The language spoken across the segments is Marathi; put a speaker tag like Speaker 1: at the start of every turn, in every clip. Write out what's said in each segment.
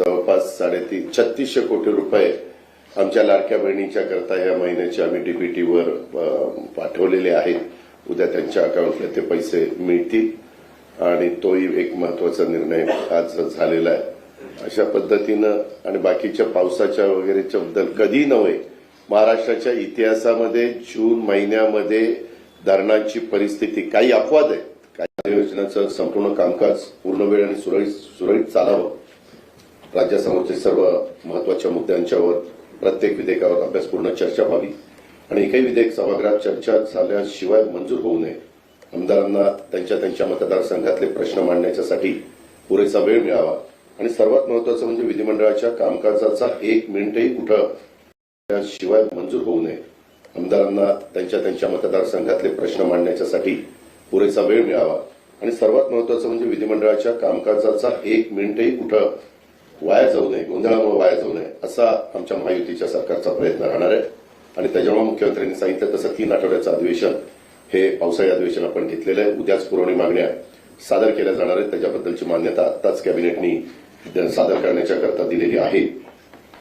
Speaker 1: जवळपास साडेतीन छत्तीसशे कोटी रुपये आमच्या लाडक्या बहिणीच्या करता या महिन्याचे आम्ही डीबीटीवर पाठवलेले आहेत. उद्या त्यांच्या अकाउंटला ते पैसे मिळतील. आणि तोही एक महत्त्वाचा निर्णय आज झालेला आहे. अशा पद्धतीनं आणि बाकीच्या पावसाच्या वगैरेच्या बद्दल कधी नव्हे महाराष्ट्राच्या इतिहासामध्ये जून महिन्यामध्ये धरणांची परिस्थिती काही अपवाद आहेत. काही योजनांचं संपूर्ण कामकाज पूर्ण वेळ आणि सुरळीत सुरळीत चालावं. राज्यासमोरचे सर्व महत्त्वाच्या मुद्द्यांच्यावर प्रत्येक विधेयकावर अभ्यासपूर्ण चर्चा व्हावी आणि एकही विधेयक सभागृहात चर्चा झाल्याशिवाय मंजूर होऊ नये. आमदारांना त्यांच्या त्यांच्या मतदारसंघातले प्रश्न मांडण्याच्यासाठी पुरेसा वेळ मिळावा आणि सर्वात महत्वाचं म्हणजे विधिमंडळाच्या कामकाजाचा एक मिनिटही कुठं शिवाय मंजूर होऊ नये. आमदारांना त्यांच्या त्यांच्या मतदारसंघातले प्रश्न मांडण्याच्यासाठी पुरेसा वेळ मिळावा आणि सर्वात महत्वाचं म्हणजे विधिमंडळाच्या कामकाजाचा एक मिनिटही कुठं वाया जाऊ नये गोंधळामुळे वाया जाऊ नये असा आमच्या महायुतीच्या सरकारचा प्रयत्न राहणार आहे. आणि त्याच्यामुळे मुख्यमंत्र्यांनी सांगितलं तसं तीन आठवड्याचं अधिवेशन हे पावसाळी अधिवेशन आपण घेतलेलं आहे. उद्याच पुरवणी मागण्या सादर केल्या जाणार आहेत. त्याच्याबद्दलची मान्यता आत्ताच कॅबिनेटनी सादर करण्याच्या करता दिलेली आहे.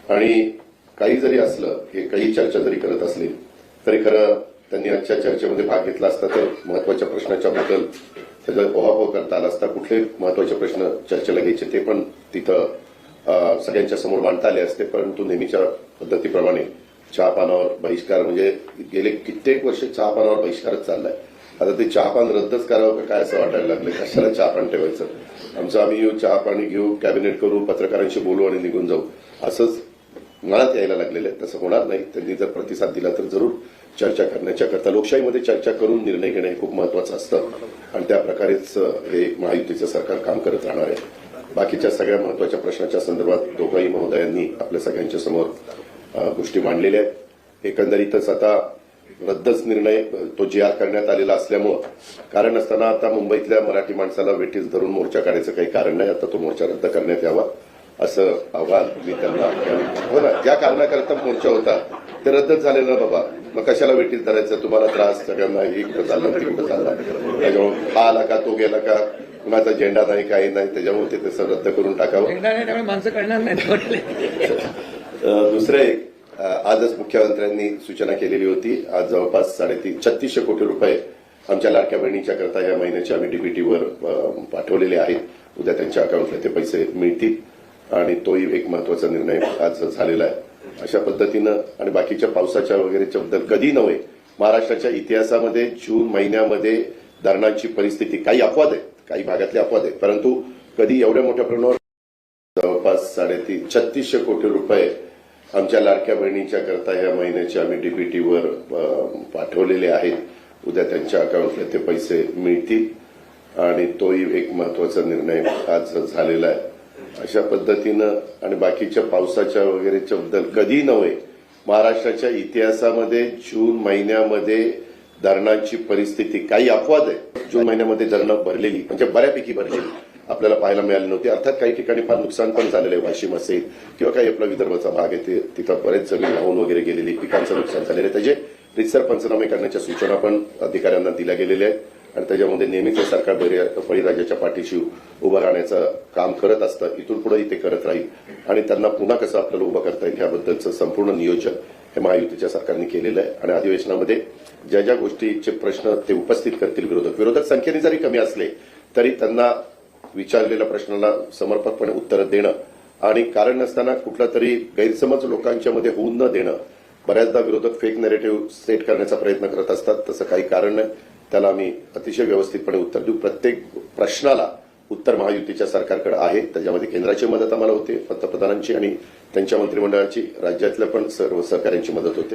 Speaker 1: आणि काही जरी असलं हे काही चर्चा जरी करत असली तरी खरं त्यांनी आजच्या चर्चेमध्ये भाग घेतला असता तर महत्त्वाच्या प्रश्नाच्या बद्दल त्याचा ओहापोह करता आला असता कुठले महत्त्वाचे प्रश्न चर्चेला घ्यायचे ते पण तिथं सगळ्यांच्या समोर मांडता आले असते परंतु नेहमीच्या पद्धतीप्रमाणे चहा पानावर बहिष्कार म्हणजे गेले कित्येक वर्ष चहा पानावर बहिष्कारच चाललाय. आता ते चहा पान रद्दच करावं का काय असं वाटायला लागलं कशाला चहापान ठेवायचं? आमचं आम्ही येऊ चहा पाणी घेऊ कॅबिनेट करू पत्रकारांशी बोलू आणि निघून जाऊ. असंच मनात यायला लागलेलं आहे. तसं होणार नाही. त्यांनी जर प्रतिसाद दिला तर जरूर चर्चा करण्याच्या करता लोकशाहीमध्ये चर्चा करून निर्णय घेणं हे खूप महत्वाचं असतं. आणि त्या प्रकारेच हे महायुतीचं सरकार काम करत राहणार आहे. बाकीच्या सगळ्या महत्त्वाच्या प्रश्नाच्या संदर्भात दोघंही महोदयांनी आपल्या सगळ्यांच्या समोर गोष्टी मांडलेल्या आहेत. एकंदरीतच आता रद्दच निर्णय तो जी आर करण्यात आलेला असल्यामुळं कारण असताना आता मुंबईतल्या मराठी माणसाला वेठीस धरून मोर्चा काढायचं काही कारण नाही आता तो मोर्चा रद्द करण्यात यावा असं आव्हान मी त्यांना हो ना ज्या कारणाकरता मोर्चा होता ते रद्दच झाले ना बाबा. मग कशाला वेटीस धरायचं? तुम्हाला त्रास सगळ्यांना हे कुठं चाललं ते त्याच्यामुळे हा आला का तो गेला का? कुणाचा झेंडा नाही काही नाही त्याच्यामुळे ते तसं रद्द करून टाकावं.
Speaker 2: नाही त्यामुळे माणसं म्हटले.
Speaker 1: अ, दुसरं एक आजच मुख्यमंत्र्यांनी सूचना केलेली होती. आज जवळपास साडेतीन छत्तीसशे कोटी रुपये आमच्या लाडक्या बहिणीच्या करता या महिन्याचे आम्ही डीबीटीवर पाठवलेले आहेत. उद्या त्यांच्या अकाउंटला ते पैसे मिळतील. आणि तोही एक महत्त्वाचा निर्णय आज झालेला आहे. अशा पद्धतीनं आणि बाकीच्या पावसाच्या वगैरेच्या बद्दल कधी नव्हे महाराष्ट्राच्या इतिहासामध्ये जून महिन्यामध्ये धरणांची परिस्थिती काही अपवाद आहेत काही भागातले अपवाद आहेत. परंतु कधी एवढ्या मोठ्या प्रमाणावर जवळपास साडेतीन छत्तीसशे कोटी रुपये आमच्या लाडक्या बहिणीच्या करता या महिन्याचे आम्ही डीबीटीवर पाठवलेले आहेत. उद्या त्यांच्या अकाउंटला ते पैसे मिळतील. आणि तोही एक महत्त्वाचा निर्णय आज झालेला आहे. अशा पद्धतीनं आणि बाकीच्या पावसाच्या वगैरेच्या बद्दल कधी नव्हे. महाराष्ट्राच्या इतिहासामध्ये जून महिन्यामध्ये धरणांची परिस्थिती काही अपवाद आहे. जून महिन्यामध्ये धरणं भरलेली म्हणजे बऱ्यापैकी भरलेली आपल्याला पाहायला मिळाली नव्हती. अर्थात काही ठिकाणी फार नुकसान पण झालेलं आहे वाशिम असेल किंवा काही आपला विदर्भाचा भाग आहे ते तिथं बरेच जमीन लावून वगैरे गेलेली पिकांचं नुकसान झालेलं आहे. त्याचे रितसर पंचनामे करण्याच्या सूचना पण अधिकाऱ्यांना दिल्या गेलेल्या आहेत. आणि त्याच्यामध्ये नेहमीच सरकार बळीराजाच्या पाठीशी उभं राहण्याचं काम करत असतं. इथून पुढेही ते करत राहील. आणि त्यांना पुन्हा कसं आपल्याला उभं करता येईल याबद्दलचं संपूर्ण नियोजन हे महायुतीच्या सरकारने केलेलं आहे. आणि अधिवेशनामध्ये ज्या ज्या गोष्टीचे प्रश्न ते उपस्थित करतील विरोधक विरोधक संख्येने जरी कमी असले तरी त्यांना विचारलेल्या प्रश्नाला समर्पकपणे उत्तर देणं आणि कारण नसताना कुठला तरी गैरसमज लोकांच्या मध्ये होऊन न देणं बऱ्याचदा विरोधक फेक नेरेटिव्ह सेट करण्याचा प्रयत्न करत असतात. तसं काही कारण नाही. त्याला आम्ही अतिशय व्यवस्थितपणे उत्तर देऊ. प्रत्येक प्रश्नाला उत्तर महायुतीच्या सरकारकडे आहे. त्याच्यामध्ये केंद्राची मदत आम्हाला होते पंतप्रधानांची आणि त्यांच्या मंत्रिमंडळाची राज्यातल्या पण सर्व सहकाऱ्यांची मदत होते.